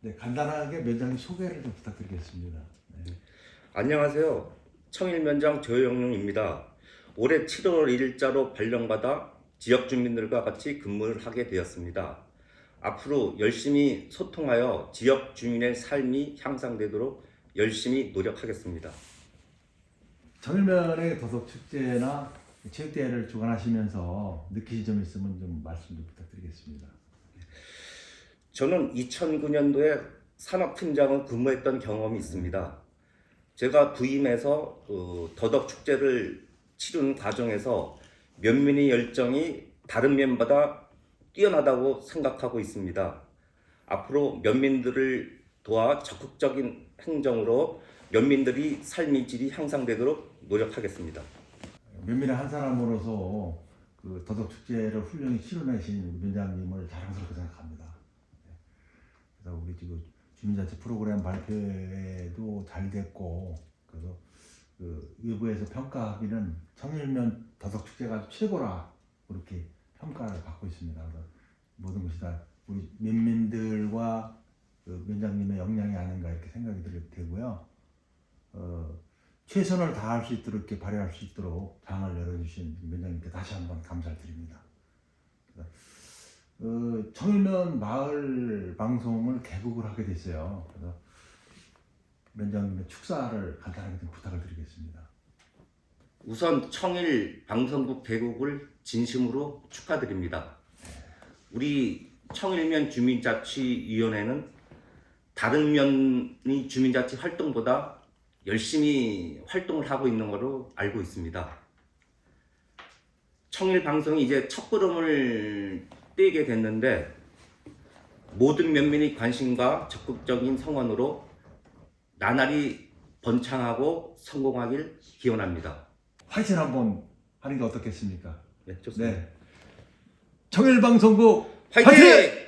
네, 간단하게 면장님 소개를 좀 부탁드리겠습니다. 네. 안녕하세요. 청일면장 조영룡입니다. 올해 7월 1일자로 발령받아 지역 주민들과 같이 근무를 하게 되었습니다. 앞으로 열심히 소통하여 지역 주민의 삶이 향상되도록 열심히 노력하겠습니다. 정일면의 도덕 축제나 체육대회를 주관하시면서 느끼신 점 있으면 좀 말씀 좀 부탁드리겠습니다. 저는 2009년도에 산업팀장을 근무했던 경험이 있습니다. 제가 부임해서 어, 더덕 축제를 치르는 과정에서 면민의 열정이 다른 면보다 뛰어나다고 생각하고 있습니다. 앞으로 면민들을 도와 적극적인 행정으로 면민들이 삶의 질이 향상되도록 노력하겠습니다. 면밀한 한 사람으로서 그 도덕 축제를 훌륭히 치러내신 면장님을 자랑스럽게 생각합니다. 지금 주민자치 프로그램 발표회도 잘 됐고 그래서 그 외부에서 평가하기는 청일면 도덕 축제가 최고라 그렇게 평가를 받고 있습니다. 모든 것이 다 우리 면민들과 그 면장님의 역량이 아닌가 이렇게 생각이 들- 되고요. 어, 최선을 다할 수 있도록 이렇게 발휘할 수 있도록 장을 열어주신 면장님께 다시 한번 감사를 드립니다. 어, 청일면 마을 방송을 개국을 하게 됐어요. 그래서 면장님의 축사를 간단하게 좀 부탁을 드리겠습니다. 우선 청일 방송국 개국을 진심으로 축하드립니다. 우리 청일면 주민자치위원회는 다른 면의 주민자치 활동보다 열심히 활동을 하고 있는 것으로 알고 있습니다. 청일 방송이 이제 첫 걸음을 떼게 됐는데 모든 면민의 관심과 적극적인 성원으로 나날이 번창하고 성공하길 기원합니다. 화이팅 한번 하는 게 어떻겠습니까? 네, 좋습니다. 네. 청일방송국 화이팅!